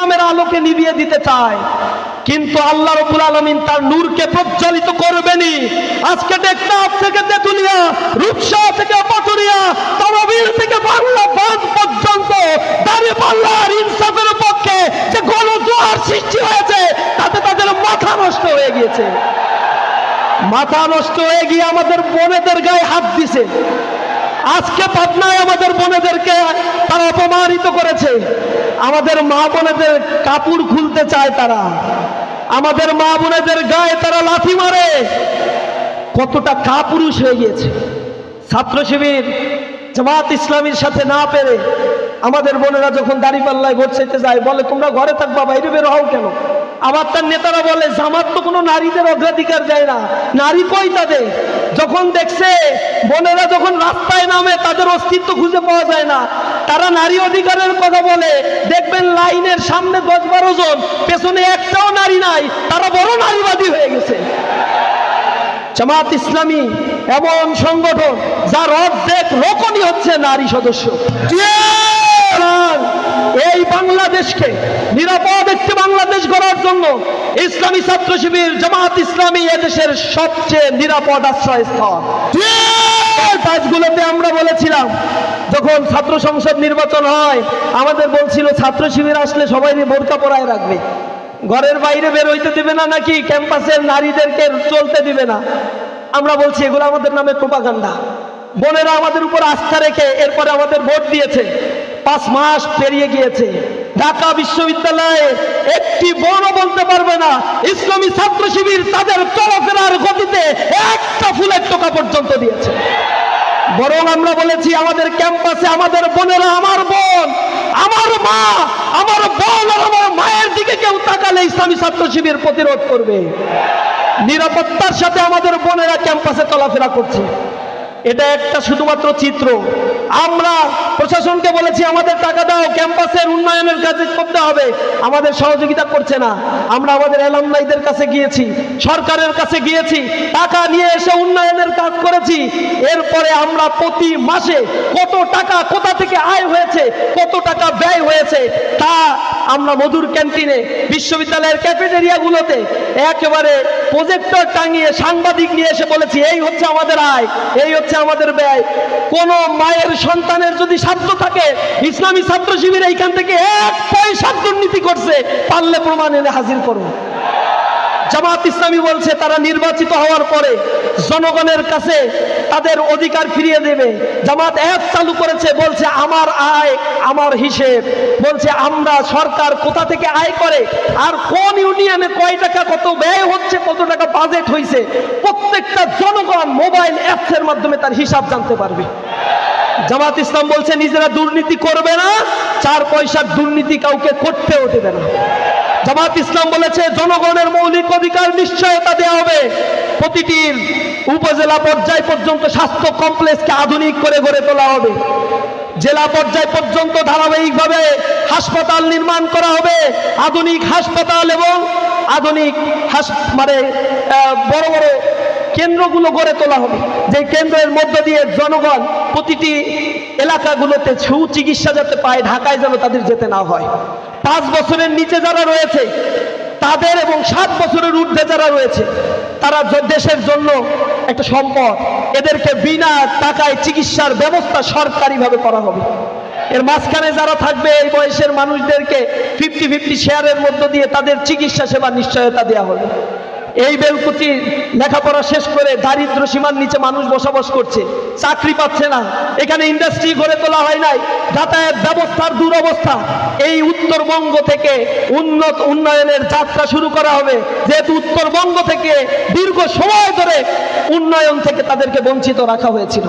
ইসলামের আলোকে নিভিয়ে দিতে চায়। কিন্তু আল্লাহ রবুল আলমিন তার নূরকে প্রজ্বলিত করবেনই। আজকে টেকনাফ থেকে তেতুলিয়া, রূপসা থেকে পাটুরিয়া, তরবির থেকে বাংলা বাঁধ পর্যন্ত দাঁড়িয়ে পাল্লার ইনসাফের পক্ষে যে গণজোয়ার সৃষ্টি হয়েছে, তাতে তাদের মাথা নষ্ট হয়ে গিয়েছে। মাথা নষ্ট হয়ে গিয়ে আমাদের বোনেদের গায়ে হাত দিছে। আজকে পাবনায় আমাদের বোনেদেরকে তারা অপমানিত করেছে। আমাদের মা বোনেদের কাপড় খুলতে চায় তারা। আমাদের মা বোনেদের গায়ে তারা লাথি মারে। কতটা কাপুরুষ হয়ে গিয়েছে। ছাত্র শিবির, জামাত ইসলামীর সাথে না পেরে আমাদের বোনেরা যখন দাঁড়িপাল্লায় ভোট চাইতে যায়, বলে, তোমরা ঘরে থাকবা, বাইরে বের হও কেন? আবার তার নেতারা বলে, জামাত তো কোনো নারীদের অগ্রাধিকার দেয় না। নারী কই তাদের? যখন দেখছে বোনেরা যখন রাস্তায় নামে তাদের অস্তিত্ব খুঁজে পাওয়া যায় না। তারা নারী অধিকারের কথা বলে। দেখবেন লাইনের সামনে দশ বারো জন পেছনে একটাও নারী নাই তারা বড় নারীবাদী হয়ে গেছে। জামাত ইসলামী এমন সংগঠন যার অর্ধেক রকমই হচ্ছে নারী সদস্য। এই বাংলাদেশকে নিরাপদ একটি বাংলাদেশ গড়ার জন্য ইসলামী ছাত্র শিবির, জামাত ইসলামী এদেশের সবচেয়ে নিরাপদ আশ্রয়স্থল। কাজগুলোতে আমরা বলেছিলাম, যখন ছাত্র সংসদ নির্বাচন হয়, আমাদের বলছিল, ছাত্র শিবির আসলে সবাই বোরকা পরায় রাখবে। ঘরের বাইরে বের হইতে দিবে না নাকি? ক্যাম্পাসের নারীদেরকে চলতে দিবে না। আমরা বলছি, এগুলো আমাদের নামে প্রোপাগান্ডা। বোনেরা আমাদের উপর আস্থা রেখে এরপরে আমাদের ভোট দিয়েছে। পাঁচ মাস পেরিয়ে গিয়েছে। ঢাকা বিশ্ববিদ্যালয়ে একটি বোনও বলতে পারবে না। ইসলামী ছাত্র শিবির তাদের চলাফেরার গতিতে একটা ফুলের টোকা পর্যন্ত দিয়েছে। বরং আমরা বলেছি, আমাদের ক্যাম্পাসে আমাদের বোনেরা আমার বোন, আমার মা, আমার বোন আর আমার মায়ের দিকে কেউ তাকালে ইসলামী ছাত্র শিবির প্রতিরোধ করবে। নিরাপত্তার সাথে আমাদের বোনেরা ক্যাম্পাসে চলাফেরা করছে। এটা একটা শুধুমাত্র চিত্র। আমরা প্রশাসনকে বলেছি, আমাদের টাকা দাও, ক্যাম্পাসের উন্নয়নের কাজে করতে হবে। আমাদের সহযোগিতা করছে না। আমরা আমাদের এলামনাইদের কাছে গিয়েছি, সরকারের কাছে গিয়েছি, টাকা নিয়ে এসে উন্নয়নের কাজ করেছি। এরপরে আমরা প্রতি মাসে কত টাকা, কোথা থেকে আয় হয়েছে, কত টাকা ব্যয় হয়েছে, তা আমরা মধুর ক্যান্টিনে, বিশ্ববিদ্যালয়ের ক্যাফেটেরিয়াগুলোতে একেবারে প্রজেক্টর টাঙিয়ে সাংবাদিক নিয়ে এসে বলেছি, এই হচ্ছে আমাদের আয়, এই হচ্ছে আমাদের ব্যয়। কোন মায়ের সন্তানের যদি স্বার্থ থাকে, ইসলামী ছাত্র শিবির এইখান থেকে এক পয়সার দুর্নীতি করছে, পারলে প্রমাণ এনে হাজির করুন। জামাত ইসলামী বলছে, তারা নির্বাচিত হওয়ার পরে জনগণের কাছে তাদের অধিকার ফিরিয়ে দেবে। জামাত অ্যাপ চালু করেছে, বলছে, আমার আয়, আমার হিসেব। বলছে, আমরা সরকার কোথা থেকে আয় করে? আর কোন ইউনিয়নে কয় টাকা, কত ব্যয় হচ্ছে, কত টাকা বাজেট হয়েছে প্রত্যেকটা জনগণ মোবাইল অ্যাপসের মাধ্যমে তার হিসাব জানতে পারবে। জামাত ইসলাম বলছে, নিজেরা দুর্নীতি করবে না, চার পয়সার দুর্নীতি কাউকে করতেও দেবে না। জামাত ইসলাম বলেছে, জনগণের মৌলিক অধিকার নিশ্চয়তা দেওয়া হবে। প্রতিটির উপজেলা পর্যায় পর্যন্ত স্বাস্থ্য কমপ্লেক্সকে আধুনিক করে গড়ে তোলা হবে। জেলা পর্যায় পর্যন্ত ধারাবাহিকভাবে হাসপাতাল নির্মাণ করা হবে। আধুনিক হাসপাতাল এবং আধুনিক হাস মানে বড় বড় কেন্দ্রগুলো গড়ে তোলা হবে। যে কেন্দ্রের মধ্য দিয়ে জনগণ প্রতিটি এলাকাগুলোতে সুচিকিৎসা যাতে পায়, ঢাকায় যেন তাদের যেতে না হয়। পাঁচ বছরের নিচে যারা রয়েছে, তাদের এবং সাত বছরের ঊর্ধ্বে যারা রয়েছে, তারা দেশের জন্য একটা সম্পদ। এদেরকে বিনা টাকায় চিকিৎসার ব্যবস্থা সরকারিভাবে করা হবে। এর মাঝখানে যারা থাকবে, এই বয়সের মানুষদেরকে ফিফটি ফিফটি শেয়ারের মধ্য দিয়ে তাদের চিকিৎসা সেবা নিশ্চয়তা দেওয়া হবে। এই বেলকুচি লেখাপড়া শেষ করে দারিদ্র সীমার নিচে মানুষ বসবাস করছে। চাকরি পাচ্ছে না। এখানে ইন্ডাস্ট্রি গড়ে তোলা হয় নাই। যাতায়াত ব্যবস্থার দুরবস্থা। এই উত্তরবঙ্গ থেকে উন্নত উন্নয়নের যাত্রা শুরু করা হবে। যেহেতু উত্তরবঙ্গ থেকে দীর্ঘ সময় ধরে উন্নয়ন থেকে তাদেরকে বঞ্চিত রাখা হয়েছিল।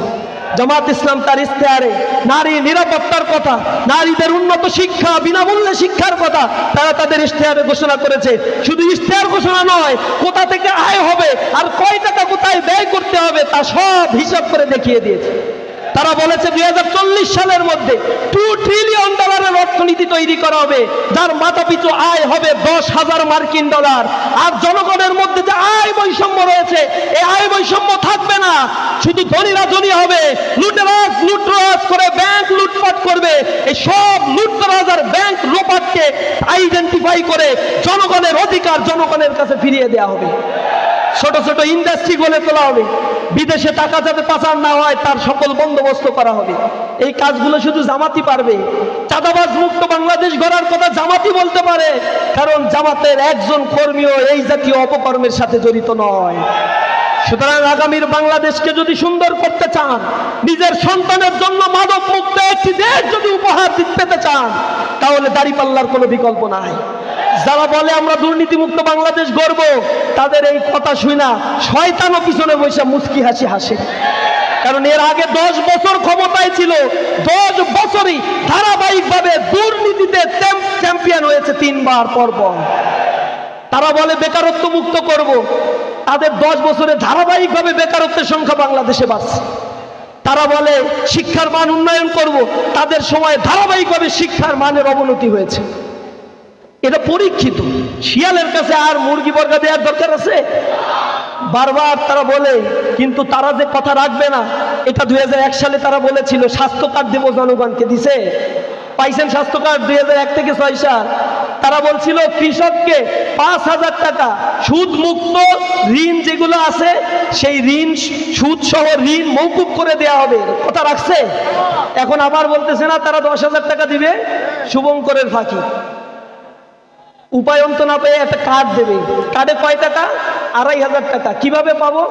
জামাত ইসলাম তার ইস্তেহারে নারী নিরাপত্তার কথা, নারীদের উন্নত শিক্ষা, বিনামূল্যে শিক্ষার কথা, তারা তাদের ইশতেহারে ঘোষণা করেছে। শুধু ইশতেহার ঘোষণা নয়, কোথা থেকে আয় হবে আর কয় টাকা কোথায় ব্যয় করতে হবে তা সব হিসাব করে দেখিয়ে দিয়েছে। তারা বলেছে দুই হাজার চল্লিশ সালের মধ্যে টু ট্রিলিয়ন ডলারের অর্থনীতি তৈরি করা হবে, যার মাথা পিছু আয় হবে দশ হাজার মার্কিন ডলার। আর জনগণের মধ্যে যে আয় বৈষম্য রয়েছে, এই আয় না, শুধু ধনীরা ধনী হবে। লুটেরাজ লুটরাজ করে ব্যাংক লুটপাট করবে। এই সব লুটতরাজ আর ব্যাংক লোপাটকে আইডেন্টিফাই করে জনগণের অধিকার জনগণের কাছে ফিরিয়ে দেওয়া হবে। ছোট ছোট ইন্ডাস্ট্রি গড়ে তোলা হবে। বিদেশে টাকা যাতে পাচার না হয়, তার সকল বন্দোবস্ত করা হবে। এই কাজগুলো শুধু জামাতি পারবে। চাঁদাবাজ মুক্ত বাংলাদেশ গড়ার কথা জামাতি বলতে পারে, কারণ জামাতের একজন কর্মীও এই জাতীয় অপকর্মের সাথে জড়িত নয়। সুতরাং আগামীর বাংলাদেশকে যদি সুন্দর করতে চান, নিজের সন্তানের জন্য মাদক মুক্ত একটি দেশ যদি উপহার দিতে চান, তাহলে দাড়িপাল্লার কোনো বিকল্প নাই। যারা বলে আমরা দুর্নীতিমুক্ত বাংলাদেশ গড়ব, তাদের এই কথা শুই না। শয়তানও পিছনে বসে মুস্কি হাসি হাসে। কারণ এর আগে দশ বছর ক্ষমতায় ছিল, দশ বছরই ধারাবাহিকভাবে দুর্নীতিতে চ্যাম্পিয়ন হয়েছে তিনবার পর পর। তারা বলে, বেকারত্ব মুক্ত করব। তাদের দশ বছরে ধারাবাহিকভাবে বেকারত্বের সংখ্যা বাংলাদেশে বাড়ছে। তারা বলে, শিক্ষার মান উন্নয়ন করব। তাদের সময় ধারাবাহিকভাবে শিক্ষার মানের অবনতি হয়েছে। এটা পরীক্ষিত। শিয়ালের কাছে আর মুরগি বর্গা দেওয়ার দরকার আছে? বারবার তারা বলে, কিন্তু তারা যে কথা রাখবে না, এটা দুই হাজার এক সালে তারা বলেছিল, স্বাস্থ্য কার্ড দেবো জনগণকে। দিছে? পাইছেন স্বাস্থ্য কার্ড দুই এক থেকে ছয় সাল। তারা বলছিল, কৃষককে পাঁচ হাজার টাকা সুদ মুক্ত ঋণ যেগুলো আছে, সেই ঋণ সুদ সহ ঋণ মৌকুব করে দেয়া হবে। কথা রাখছে? এখন আবার বলতেছে না, তারা দশ হাজার টাকা দিবে, শুভঙ্করের ফাঁকি। উপায়ন্ত না পেয়ে একটা কার্ড দেবে। কার্ডে কয় টাকা? আড়াই হাজার টাকা। কীভাবে পাবো?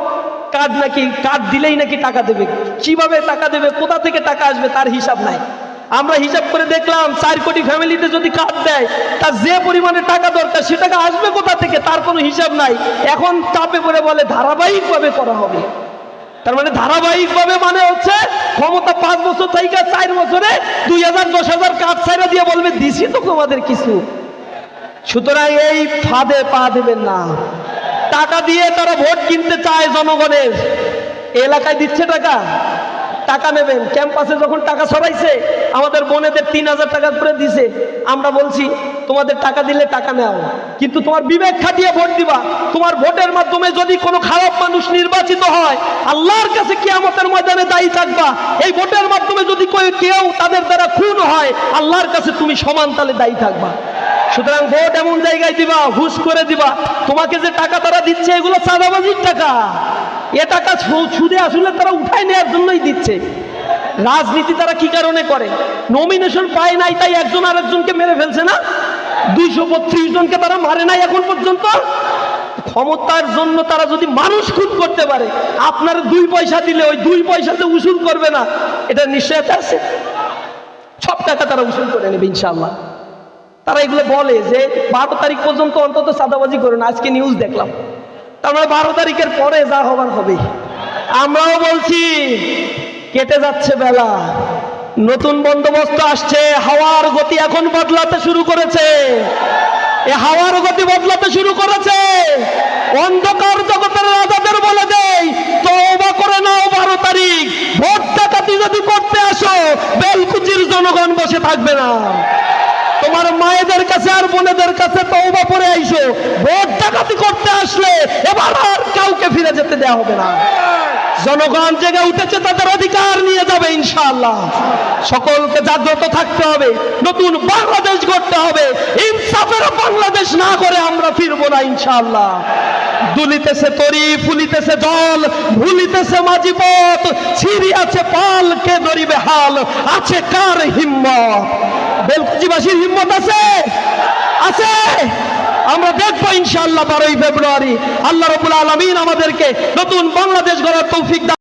কার্ড নাকি, কার্ড দিলেই নাকি টাকা দেবে। কীভাবে টাকা দেবে? কোথা থেকে টাকা আসবে? তার হিসাব নাই। আমরা হিসাব করে দেখলাম চার কোটি ফ্যামিলিতে যদি কাজ দেয়, তার যে পরিমাণে টাকা দরকার, সে টাকা আসবে কোথা থেকে? তার কোনো হিসাব নাই। এখন চাপে করে বলে ধারাবাহিকভাবে করা হবে। তার মানে ধারাবাহিকভাবে মানে হচ্ছে ক্ষমতা পাঁচ বছর থেকে চার বছরে দুই হাজার, দশ হাজার কাজ ছাইরা দিয়ে বলবে, দিছি তো তোমাদের কিছু। সুতরাং এই ফাঁদে পা দেবেন না। টাকা দিয়ে তারা ভোট কিনতে চায় জনগণের। এলাকায় দিচ্ছে টাকা? টাকা নেবেন ক্যাম্পাসে যখন টাকা সরাইছে, আমাদের বোনেদের তিন হাজার টাকা করে দিছে। আমরা বলছি, তোমাদের টাকা দিলে টাকা নেও। কিন্তু তোমার বিবেক খাটিয়ে ভোট দিবা। তোমার ভোটের মাধ্যমে যদি কোনো খারাপ মানুষ নির্বাচিত হয়, আল্লাহর কাছে কিয়ামতের ময়দানে দায়ী থাকবা। এই ভোটের মাধ্যমে যদি কেউ তাদের দ্বারা খুন হয়, আল্লাহর কাছে তুমি সমান তালে দায়ী থাকবা। সুতরাং ভোট এমন জায়গায় দিবা হুস করে দিবা। তোমাকে যে টাকা তারা দিচ্ছে, এগুলো চাঁদাবাজির টাকা। এ টাকা সুদে আসলে তারা উঠায় নেওয়ার জন্যই দিচ্ছে। রাজনীতি তারা কি কারণে করে? নমিনেশন পায় নাই, তাই একজন আরেকজনকে মেরে ফেলছে না? দুইশো বত্রিশ জনকে তারা মারে নাই এখন পর্যন্ত? ক্ষমতার জন্য তারা যদি মানুষ খুন করতে পারে, আপনার দুই পয়সা দিলে ওই দুই পয়সাতে উসুল করবে না। এটা নিশ্চয়তা আছে? সব টাকা তারা উসুল করে নেবে ইনশাল্লাহ তারা এগুলো বলে যে বারো তারিখ পর্যন্ত অন্তত সাদাবাজি করুন আজকে নিউজ দেখলাম। তার মানে বারো তারিখের পরে যা হবার হবে। আমরাও বলছি, কেটে যাচ্ছে বেলা। নতুন বন্দোবস্ত আসছে, হাওয়ার গতি এখন বদলাতে শুরু করেছে। এ হাওয়ার গতি বদলাতে শুরু করেছে। অন্ধকার জগতের রাজাদের বলে দেই, তওবা করে নাও বারো তারিখ। ভোট যদি করতে আসো, বেলকুচির জনগণ বসে থাকবে না। তোমার মায়েদের কাছে আর বোনেদের কাছে তওবা পরে আইসো। ভোট ডাকাতি করতে আসলে এবার আর কাউকে ফিরে যেতে দেওয়া হবে না। জনগণ জেগে উঠেছে, তাদের অধিকার নিয়ে যাবে ইনশাআল্লাহ। সকলকে জাগ্রত থাকতে হবে, নতুন বাংলাদেশ গড়তে হবে। ইনসাফের বাংলাদেশ না করে আমরা ফিরবো না ইনশাআল্লাহ। দুলিতেছে তরি, ফুলিতেছে জল, ভুলিতেছে মাঝি পথ। পাল, কে ধরিবে হাল? আছে কার হিম্মত? বেলকুচিবাসীর হিম্মত আছে? আছে। আমরা দেখব ইনশাআল্লাহ বারোই ফেব্রুয়ারি। আল্লাহ রবুল আলমিন আমাদেরকে নতুন বাংলাদেশ গড়ার তৌফিক